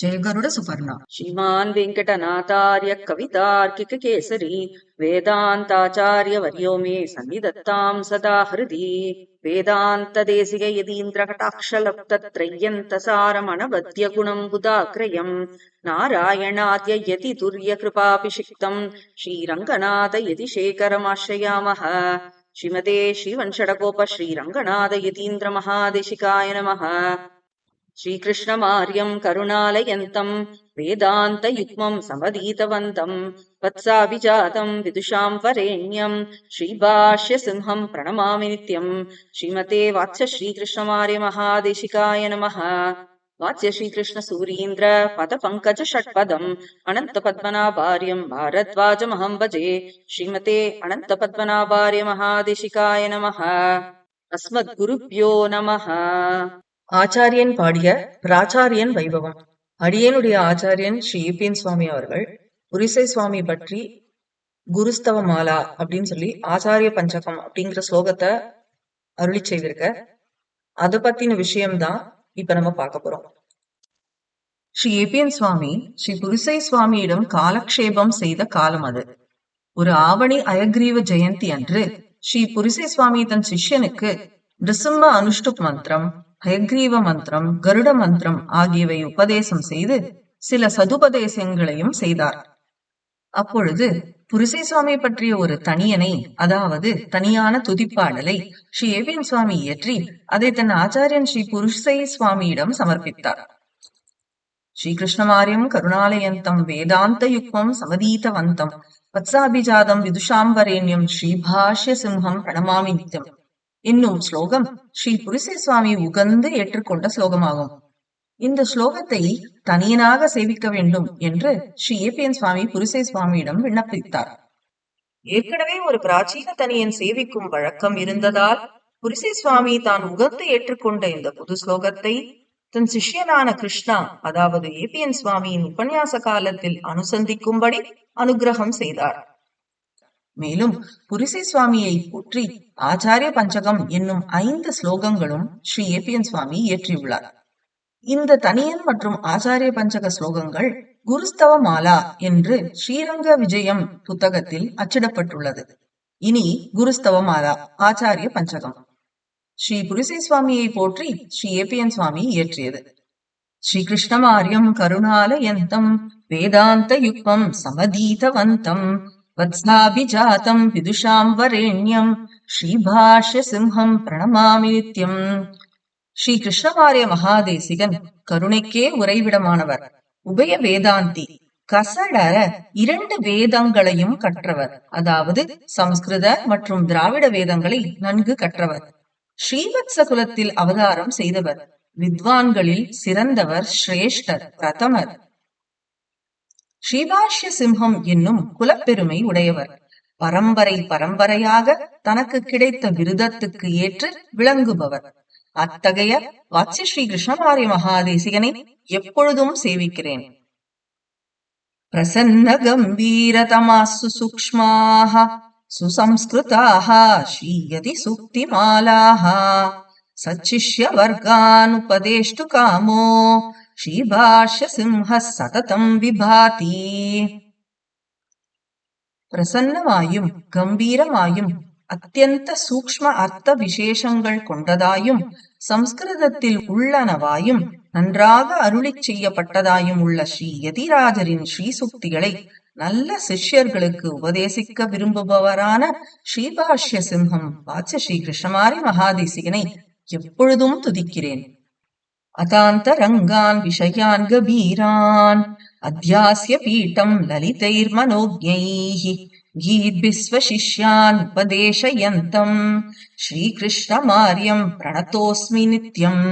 जय गरुड सुपर्णा श्रीमान् वेङ्कटनाथार्य कवितार्किककेसरी वेदान्ताचार्यवर्यो मे सन्निधत्ताम् सदा हृदि वेदान्तदेशिक यतीन्द्रकटाक्षलब्धत्रय्यन्तसारमणवद्यगुणम् बुधाक्रयम् नारायणाद्य यति तुर्यकृपाभिषिक्तम् श्रीरङ्गनाथ यति शेखरमाश्रयामः श्रीमते श्रीवंशडकोप श्रीरङ्गनाथ यतीन्द्रमहादेशिकाय नमः श्रीकृष्णमार्यम् करुणालयन्तम् वेदान्तयुग्मम् समदीतवन्तम् वत्साभिजातम् विदुषाम् वरेण्यम् श्रीभाष्यसिंहम् प्रणमामि नित्यम् श्रीमते वात्स्य श्रीकृष्णमार्यमहादेशिकाय नमः। वाच्य श्रीकृष्णसूरीन्द्र पदपङ्कज षट्पदम् अनन्तपद्मनाभार्यम् भारद्वाजमहम् भजे। श्रीमते अनन्तपद्मनाभार्यमहादेशिकाय नमः। अस्मद्गुरुभ्यो नमः ஆச்சாரியன் பாடிய பிராச்சாரியன் வைபவம். அடியேனுடைய ஆச்சாரியன் ஸ்ரீ ஈபிஎன் சுவாமி அவர்கள் உரிசை சுவாமி பற்றி குருஸ்தவ மாலா அப்படின்னு சொல்லி ஆச்சாரிய பஞ்சகம் அப்படிங்கிற ஸ்லோகத்தை அருளி செய்திருக்க. அதை பத்தின விஷயம்தான் இப்ப நம்ம பார்க்க போறோம். ஸ்ரீ ஏபிஎன் சுவாமி ஸ்ரீ குருசை சுவாமியிடம் காலக்ஷேபம் செய்த காலம் அது. ஒரு ஆவணி அயக்ரீவ ஜெயந்தி அன்று ஸ்ரீ புரிசை சுவாமி தன் சிஷ்யனுக்கு டிசம்ப அனுஷ்டுப் மந்திரம் ஹயக்ரீவ மந்திரம் கருட மந்திரம் ஆகியவை உபதேசம் செய்து சில சதுபதேசங்களையும் செய்தார். அப்பொழுது புரிசை சுவாமி பற்றிய ஒரு தனியனை அதாவது தனியான துதிப்பாடலை ஸ்ரீ ஏவின் சுவாமி இயற்றி அதை தன் ஆச்சாரியன் ஸ்ரீ புருஷை சுவாமியிடம் சமர்ப்பித்தார். ஸ்ரீ கிருஷ்ணமாரியம் கருணாலயந்தம் வேதாந்த யுக்மம் சமதீதவந்தம் வத்சாபிஜாதம் விதுஷாம்பரேண்யம் ஸ்ரீபாஷ்ய சிம்ஹம் பிரணமாமி நித்யம். என்னும் ஸ்லோகம் ஸ்ரீ புரிசை சுவாமி உகந்து ஏற்றுக்கொண்ட ஸ்லோகமாகும். இந்த ஸ்லோகத்தை தனியனாக சேவிக்க வேண்டும் என்று ஸ்ரீ ஏபிஎன் சுவாமி புரிசை சுவாமியிடம் விண்ணப்பித்தார். ஏற்கனவே ஒரு பிராச்சீன தனியன் சேவிக்கும் வழக்கம் இருந்ததால் புரிசை சுவாமி தான் உகந்து ஏற்றுக்கொண்ட இந்த புது ஸ்லோகத்தை தன் சிஷ்யனான கிருஷ்ணா அதாவது ஏபிஎன் சுவாமியின் உபன்யாச காலத்தில் அனுசந்திக்கும்படி அனுகிரகம் செய்தார். மேலும் புரிசை சுவாமியை போற்றி ஆச்சாரிய பஞ்சகம் என்னும் ஐந்து ஸ்லோகங்களும் ஸ்ரீ ஏபிஎன் சுவாமி இயற்றியுள்ளார். இந்த தனியன் மற்றும் ஆச்சாரிய பஞ்சக ஸ்லோகங்கள் குருஸ்தவ மாலா என்று ஸ்ரீரங்க விஜயம் புத்தகத்தில் அச்சிடப்பட்டுள்ளது. இனி குருஸ்தவ மாலா ஆச்சாரிய பஞ்சகம். ஸ்ரீ புரிசை சுவாமியை போற்றி ஸ்ரீ ஏபிஎன் சுவாமி இயற்றியது. ஸ்ரீ கிருஷ்ணமாரியம் கருணாலயந்தம் வேதாந்த யுக்மம் சமதீதவந்தம் वत्साभिजातम् विदुषाम् वरेण्यम् ஸ்ரீபாஷ்யசிம்ஹம் பிரணமாமி நித்யம் ஸ்ரீ கிருஷ்ணமாரிய மகாதேசிகன் கருணைக்கே உறைவிடமானவர் உபய வேதாந்தி கசடர இரண்டு வேதங்களையும் கற்றவர் அதாவது சம்ஸ்கிருத மற்றும் திராவிட வேதங்களை நன்கு கற்றவர் ஸ்ரீவத்ச குலத்தில் அவதாரம் செய்தவர் வித்வான்களில் சிறந்தவர் சிரேஷ்டர் பிரதமர் ஸ்ரீபாஷ்ய சிம்ஹம் என்னும் குலப்பெருமை உடையவர். பரம்பரை பரம்பரையாக தனக்கு கிடைத்த விருதத்துக்கு ஏற்று விளங்குபவர். அத்தகைய வாட்சி ஸ்ரீ கிருஷ்ணமாரி மகாதேசிகனை எப்பொழுதும் சேவிக்கிறேன். பிரசன்ன கம்பீரதமாசு சூக்ஷ்மாக சுசம்ஸ்கிருதாக ஸ்ரீயதி சுக்திமாலாக சச்சிஷ்ய வர்கானுபதேஷ்டு காமோ ஸ்ரீபாஷ்யசிம்ஹ சததம் விபாதி. பிரசன்னமாயும் கம்பீரமாயும் அத்தியந்த சூக்ஷ்ம அர்த்த விசேஷங்கள் கொண்டதாயும் சம்ஸ்கிருதத்தில் உள்ளனவாயும் நன்றாக அருளிச் செய்யப்பட்டதாயும் உள்ள ஸ்ரீ யதிராஜரின் ஸ்ரீசுக்திகளை நல்ல சிஷ்யர்களுக்கு உபதேசிக்க விரும்புபவரான ஸ்ரீபாஷ்ய சிம்ஹம் வாச்ச ஸ்ரீ கிருஷ்ணமாரி மகாதேசிகனை எப்பொழுதும் துதிக்கிறேன். अतान्तरङ्गान् विषयान् गभीरान् अध्यास्य पीठम् ललितैर्मनोज्ञैः गीर्भिस्वशिष्यान् उपदेशयन्तम् ஸ்ரீகிருஷ்ணமாரியம் பிரணதோஸ்மி நித்யம்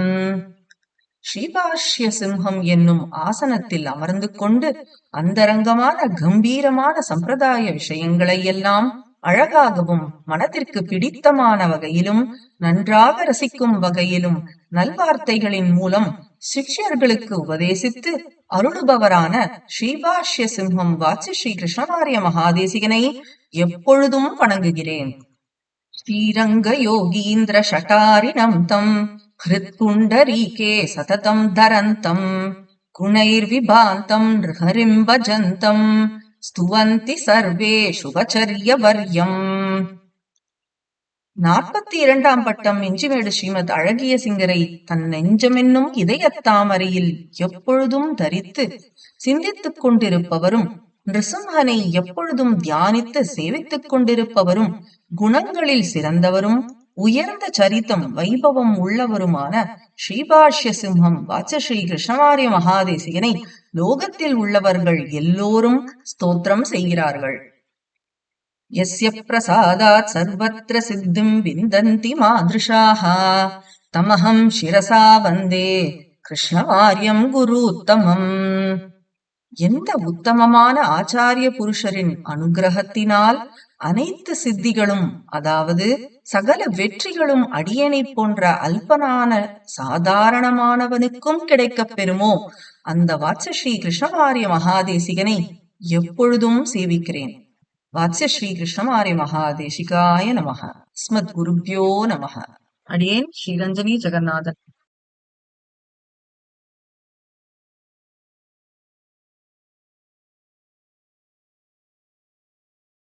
ஸ்ரீபாஷ்ய சிம்ஹம் என்னும் ஆசனத்தில் அமர்ந்து கொண்டு அந்தரங்கமான கம்பீரமான சம்பிரதாய விஷயங்களை எல்லாம் அழகாகவும் மனதிற்கு பிடித்தமான வகையிலும் நன்றாக ரசிக்கும் வகையிலும் நல்வார்த்தைகளின் மூலம் சிஷ்யர்களுக்கு உபதேசித்து அருளுபவரான ஸ்ரீபாஷ்ய சிம்ஹம் வாட்சி ஸ்ரீ கிருஷ்ணமாரிய மகாதேசிகனை எப்பொழுதும் வணங்குகிறேன். ஸ்ரீரங்க யோகீந்திர ஷட்டாரிணம் தம் ஹிருத்குண்டரீகே சததம் தரந்தம் குணைர்விபாந்தம் ஹரிம் பஜந்தம் ஸ்துவந்தி சர்வே சுபச்சரியவர்யம் நாற்பத்தி இரண்டாம் பட்டம் மிஞ்சிமேடு ஸ்ரீமத் அழகிய சிங்கரை தன் நெஞ்சமென்னும் இதயத்தாமரையில் எப்பொழுதும் தரித்து சிந்தித்துக் கொண்டிருப்பவரும் நிருசிம்ஹனை எப்பொழுதும் தியானித்து சேவித்துக் கொண்டிருப்பவரும் குணங்களில் சிறந்தவரும் உயர்ந்த சரித்தம் வைபவம் உள்ளவருமான ஸ்ரீபாஷ்ய சிம்ஹம் வாச்ச ஸ்ரீ கிருஷ்ணமாரிய மகாதேசியனை லோகத்தில் உள்ளவர்கள் எல்லோரும் ஸ்தோத்திரம் செய்கிறார்கள். எஸ்ய பிரசாதாத் சர்வத்திர சித்தும் விந்தந்தி மாதிருஷாக தமஹம் சிரசா வந்தே. கிருஷ்ணவாரியம் குரு உத்தமம். எந்த உத்தமமான ஆச்சாரிய புருஷரின் அனுகிரகத்தினால் அனைத்து சித்திகளும் அதாவது சகல வெற்றிகளும் அடியனை போன்ற அல்பனான சாதாரணமானவனுக்கும் கிடைக்கப் பெறுமோ? அந்த வாட்சஸ்ரீ கிருஷ்ணவாரிய மகாதேசிகனை எப்பொழுதும் சேவிக்கிறேன். வாத்ய ஸ்ரீ கிருஷ்ணமாரி மகாதேசிகாய நமக. ஸ்மத் குருப்யோ நமக. அடியேன் ஸ்ரீரஞ்சனி ஜெகநாதன்.